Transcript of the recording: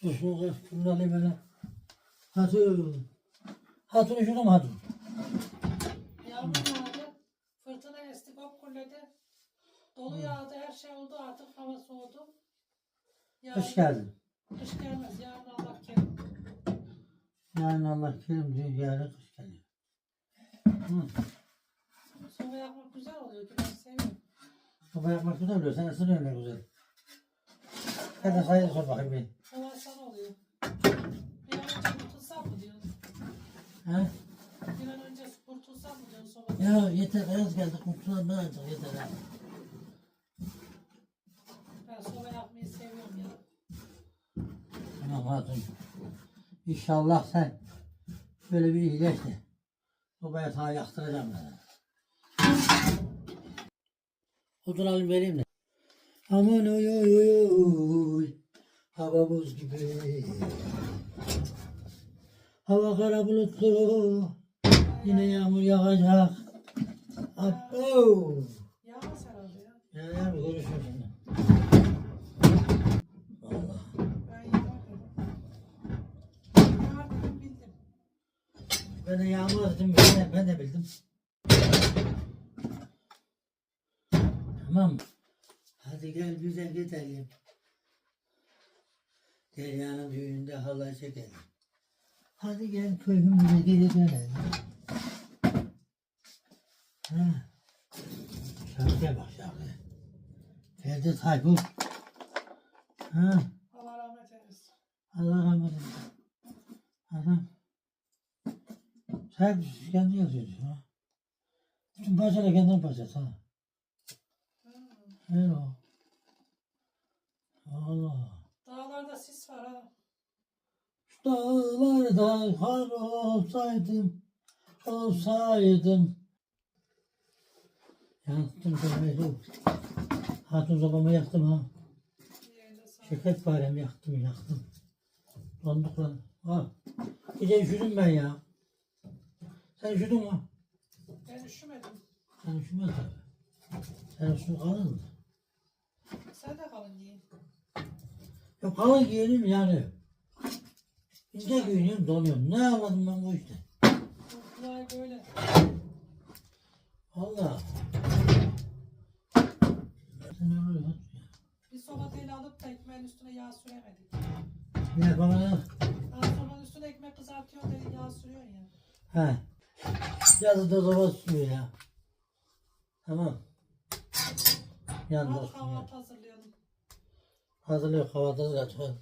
Şunu alayım hele. Hatun. Hatun şunu mu hatun? Yağmur yağdı. Fırtına esti. Gök kulledi. Dolu yağdı. Her şey oldu artık. Hava soğudu. Yarın, Hoş geldin. Kış gelmez. Yarın Allah kerim. Yani Allah kerim diyor yarın kış geliyor. Hı. Soba yakmak güzel oluyor. Ben seviyorum. Soba yapmak güzel oluyor. Sen ısınıyorsun ne güzel. Hadi sayı sor bakayım bir. Kolay sana oluyor. Bir an önce kurtulsam mı diyorsun? Ha? Bir an önce kurtulsam mı diyorsun? Ya yeter ayaz geldi kurtulalım ben artık yeter ha. Ben soba yakmayı seviyorum ya. Tamam hatun. İnşallah sen böyle bir iyileş de sobaya sana yaktıracağım ben. Oturalım vereyim de. Aman oy oy oy oy. Hava buz gibi. Hava kara bulutlu. Yine yağmur yağacak. Abo. Yağmaz herhalde ya. Ya ya konuşuyor şimdi. Allah. Ben de yağmur dedim. Ben de, ben de bildim. Tamam. Hadi gel bize gidelim. Derya'nın düğünde halay çekelim. Hadi gel köyümüze geri dönelim. Ha. Şarkıya bak şarkıya. Ferdi Tayfur. Ha. Allah rahmet eylesin. Allah rahmet eylesin. Adam. Sen kendi yazıyorsun ha. Bütün parçalar kendin parçası ha. Hmm. Öyle o. Allah. Dağlarda sis var ha. Dağlarda kar olsaydım, olsaydım. Yaktım sobayı. Hatun sobamı yaktım ha. Şirket faremi yaktım yaktım. Donduk lan. Ha. Gece üşüdüm ben ya. Sen üşüdün mü? Ben üşümedim. Sen üşümedin tabii. Sen üşüdün kalın mı? Sen de kalın giyin. Ya kalın giyelim yani. İnce giyiniyorum donuyorum. Ne anladım ben bu işte? Kulağı böyle. Allah. Sen öyle ya. Bir sobatayla alıp da ekmeğin üstüne yağ süremedik. Ne bana ne? Daha sobanın üstüne ekmek kızartıyor da yağ sürüyorsun ya. He. Yazıda soba tutuyor ya. Tamam. Yandı Hadi olsun ya. kahvaltı hazırlayalım. Hazırlıyor kahvaltı zaten.